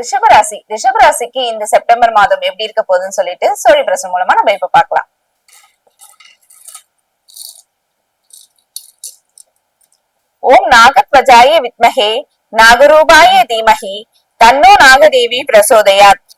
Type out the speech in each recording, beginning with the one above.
ரிஷபராசி. ரிஷபராசிக்கு இந்த செப்டம்பர் மாதம் எப்படி இருக்க போகுதுன்னு சொல்லிட்டு சோழி பிரசன் மூலமா நம்ம இப்ப பார்க்கலாம். ஓம் நாகத்வஜாய வித்மஹே நாகரூபாய தீமஹி தன்னோ நாகதேவி பிரசோதயாத்.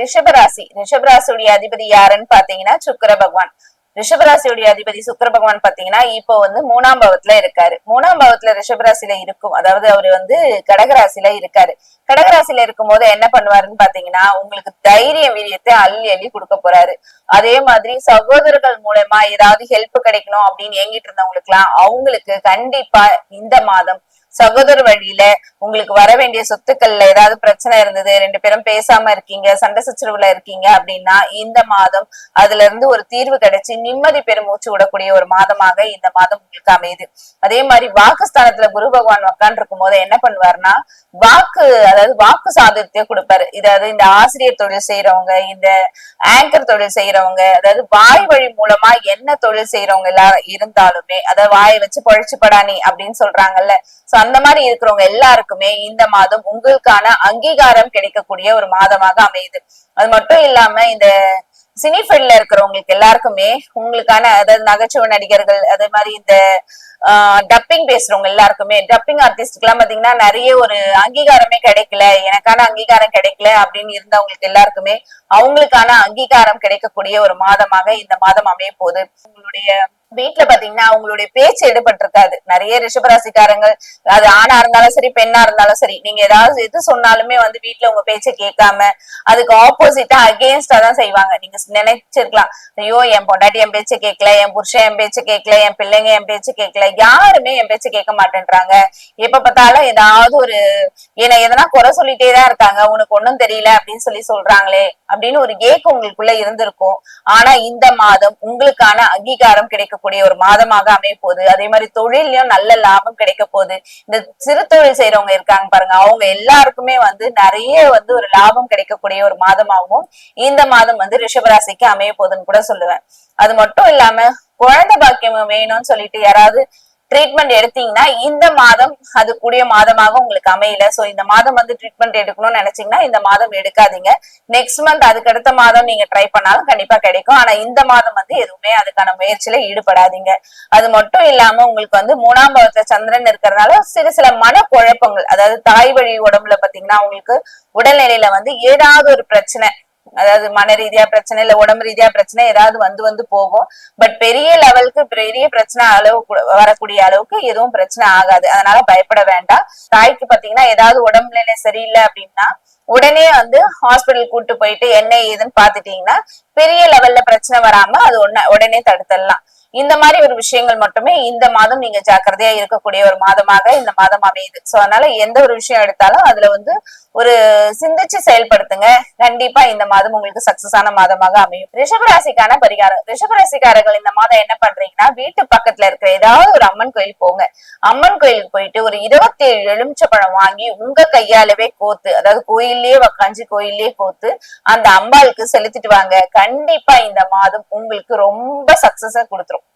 ரிஷபராசி. ரிஷபராசியுடைய அதிபதி யாருன்னு பாத்தீங்கன்னா சுக்கர பகவான். ரிஷபராசியுடைய அதிபதி சுக்கர பகவான் பாத்தீங்கன்னா இப்போ வந்து மூணாம் பாவத்துல இருக்காரு. மூணாம் பாவத்துல ரிஷபராசில இருக்கும். அதாவது அவரு வந்து கடகராசியில இருக்காரு. கடகராசில இருக்கும் போது என்ன பண்ணுவாருன்னு பாத்தீங்கன்னா உங்களுக்கு தைரிய வீரியத்தை அள்ளி அள்ளி கொடுக்க போறாரு. அதே மாதிரி சகோதரர்கள் மூலமா ஏதாவது ஹெல்ப் கிடைக்கணும் அப்படின்னு ஏங்கிட்டு இருந்தவங்களுக்கு எல்லாம் அவங்களுக்கு கண்டிப்பா இந்த மாதம் சகோதர வழியில உங்களுக்கு வர வேண்டிய சொத்துக்கள்ல ஏதாவது பிரச்சனை இருந்தது ரெண்டு பேரும் பேசாம இருக்கீங்க சண்டை சச்சரவுல இருக்கீங்க அப்படின்னா இந்த மாதம் அதுல இருந்து ஒரு தீர்வு கிடைச்சு நிம்மதி பெருமூச்சு விடக்கூடிய ஒரு மாதமாக இந்த மாதம் உங்களுக்கு அமையுது. அதே மாதிரி வாக்குஸ்தானத்துல குரு பகவான் உக்காந்து இருக்கும் போது என்ன பண்ணுவாருன்னா வாக்கு அதாவது வாக்கு சாதுரியத்தை கொடுப்பாரு. இதாவது இந்த ஆசிரியர் தொழில் செய்யறவங்க இந்த ஆங்கர் தொழில் செய்யறவங்க அதாவது வாய் வழி மூலமா என்ன தொழில் செய்யறவங்க எல்லாம் இருந்தாலுமே அதாவது வாயை வச்சு பழிச்சு படானி அப்படின்னு சொல்றாங்கல்ல. சோ அந்த மாதிரி இருக்கிறவங்க எல்லாருக்குமே இந்த மாதம் உங்களுக்கான அங்கீகாரம் கிடைக்கக்கூடிய ஒரு மாதமாக அமையுது. அது மட்டும் இல்லாம இந்த சினி ஃபீல்ட்ல இருக்கிறவங்களுக்கு எல்லாருக்குமே உங்களுக்கான அதாவது நகைச்சுவை நடிகர்கள் அதே மாதிரி இந்த டப்பிங் பேசுறவங்க எல்லாருக்குமே டப்பிங் ஆர்டிஸ்ட்க்கு எல்லாம் பாத்தீங்கன்னா நிறைய ஒரு அங்கீகாரமே கிடைக்கல எனக்கான அங்கீகாரம் கிடைக்கல அப்படின்னு இருந்தவங்களுக்கு எல்லாருக்குமே அவங்களுக்கான அங்கீகாரம் கிடைக்கக்கூடிய ஒரு மாதமாக இந்த மாதம் அமைய போகுது. உங்களுடைய வீட்டுல பாத்தீங்கன்னா அவங்களுடைய பேச்சு எடுபட்டிருக்காது. நிறைய ரிஷபராசிக்காரங்க அது ஆணா இருந்தாலும் சரி பெண்ணா இருந்தாலும் சரி நீங்க ஏதாவது எது சொன்னாலுமே வந்து வீட்டுல உங்க பேச்சை கேட்காம அதுக்கு ஆப்போசிட்டா அகேன்ஸ்டா தான் செய்வாங்க. நீங்க நினைச்சிருக்கலாம். ஐயோ என் பொண்டாட்டி என் பேச்சை கேட்கல என் புருஷன் என் பேச்சை கேட்கல என் பிள்ளைங்க என் பேச்சை கேட்கல யாருமே என் பேச்சை கேட்க மாட்டேன்றாங்க. எப்ப பார்த்தாலும் ஏதாவது ஒரு என்னை எதனா குறை சொல்லிட்டே தான் இருக்காங்க. உனக்கு ஒண்ணும் தெரியல அப்படின்னு சொல்லி சொல்றாங்களே அப்படின்னு ஒரு ஏக்கம் உங்களுக்குள்ள இருந்திருக்கும். ஆனா இந்த மாதம் உங்களுக்கான அங்கீகாரம் கிடைக்கக்கூடிய ஒரு மாதமாக அமைய போகுது அதே மாதிரி தொழிலையும் நல்ல லாபம் கிடைக்க போகுது இந்த சிறு தொழில் செய்யறவங்க இருக்காங்க பாருங்க. அவங்க எல்லாருக்குமே வந்து நிறைய வந்து ஒரு லாபம் கிடைக்கக்கூடிய ஒரு மாதமாகவும் இந்த மாதம் வந்து ரிஷபராசிக்கு அமைய போகுதுன்னு கூட சொல்லுவேன். அது மட்டும் இல்லாம குழந்தை பாக்கியம் வேணும்னு சொல்லிட்டு யாராவது ட்ரீட்மெண்ட் எடுத்தீங்கன்னா இந்த மாதம் அது கூடிய மாதமாக உங்களுக்கு அமையல. சோ இந்த மாதம் வந்து ட்ரீட்மெண்ட் எடுக்கணும்னு நினைச்சீங்கன்னா இந்த மாதம் எடுக்காதீங்க. நெக்ஸ்ட் மந்த் அதுக்கு அடுத்த மாதம் நீங்க ட்ரை பண்ணாலும் கண்டிப்பா கிடைக்கும். ஆனா இந்த மாதம் வந்து எதுவுமே அதுக்கான முயற்சியில ஈடுபடாதீங்க. அது மட்டும் இல்லாம உங்களுக்கு வந்து மூணாம் பாவத்துல சந்திரன் இருக்கிறதுனால சிறு சில மன குழப்பங்கள் அதாவது தாய் வழி உடம்புல பாத்தீங்கன்னா உங்களுக்கு உடல்நிலையில வந்து ஏதாவது ஒரு பிரச்சனை அதாவது மன ரீதியா பிரச்சனை இல்ல உடம்பு ரீதியா பிரச்சனை ஏதாவது வந்து வந்து போகும். பட் பெரிய லெவலுக்கு பெரிய பிரச்சனை அளவு வரக்கூடிய அளவுக்கு எதுவும் பிரச்சனை ஆகாது. அதனால பயப்பட வேண்டாம். தாய்க்கு பாத்தீங்கன்னா ஏதாவது உடம்பு நிலை சரியில்லை அப்படின்னா உடனே வந்து ஹாஸ்பிட்டல் கூட்டு போயிட்டு என்ன ஏதுன்னு பாத்துட்டீங்கன்னா பெரிய லெவல்ல பிரச்சனை வராம அது உடனே தடுத்துடலாம். இந்த மாதிரி ஒரு விஷயங்கள் மட்டுமே இந்த மாதம் நீங்க ஜாக்கிரதையா இருக்கக்கூடிய ஒரு மாதமாக இந்த மாதம் அமையுது. சோ அதனால எந்த ஒரு விஷயம் எடுத்தாலும் அதுல வந்து ஒரு சிந்திச்சு செயல்படுத்துங்க. கண்டிப்பா இந்த மாதம் உங்களுக்கு சக்சஸ் ஆன மாதமாக அமையும். ரிஷபராசிக்கான பரிகாரம். ரிஷபராசிக்காரர்கள் இந்த மாதம் என்ன பண்றீங்கன்னா வீட்டு பக்கத்துல இருக்கிற ஏதாவது ஒரு அம்மன் கோயில் போங்க. அம்மன் கோயிலுக்கு போயிட்டு ஒரு இருபத்தி ஏழு எலுமிச்சப்பழம் வாங்கி உங்க கையாலவே கோத்து அதாவது கோயில்லயே உக்காந்து கோயில்லயே கோத்து அந்த அம்பாளுக்கு செலுத்திட்டு வாங்க. கண்டிப்பா இந்த மாதம் உங்களுக்கு ரொம்ப சக்சஸ கொடுத்துரும்.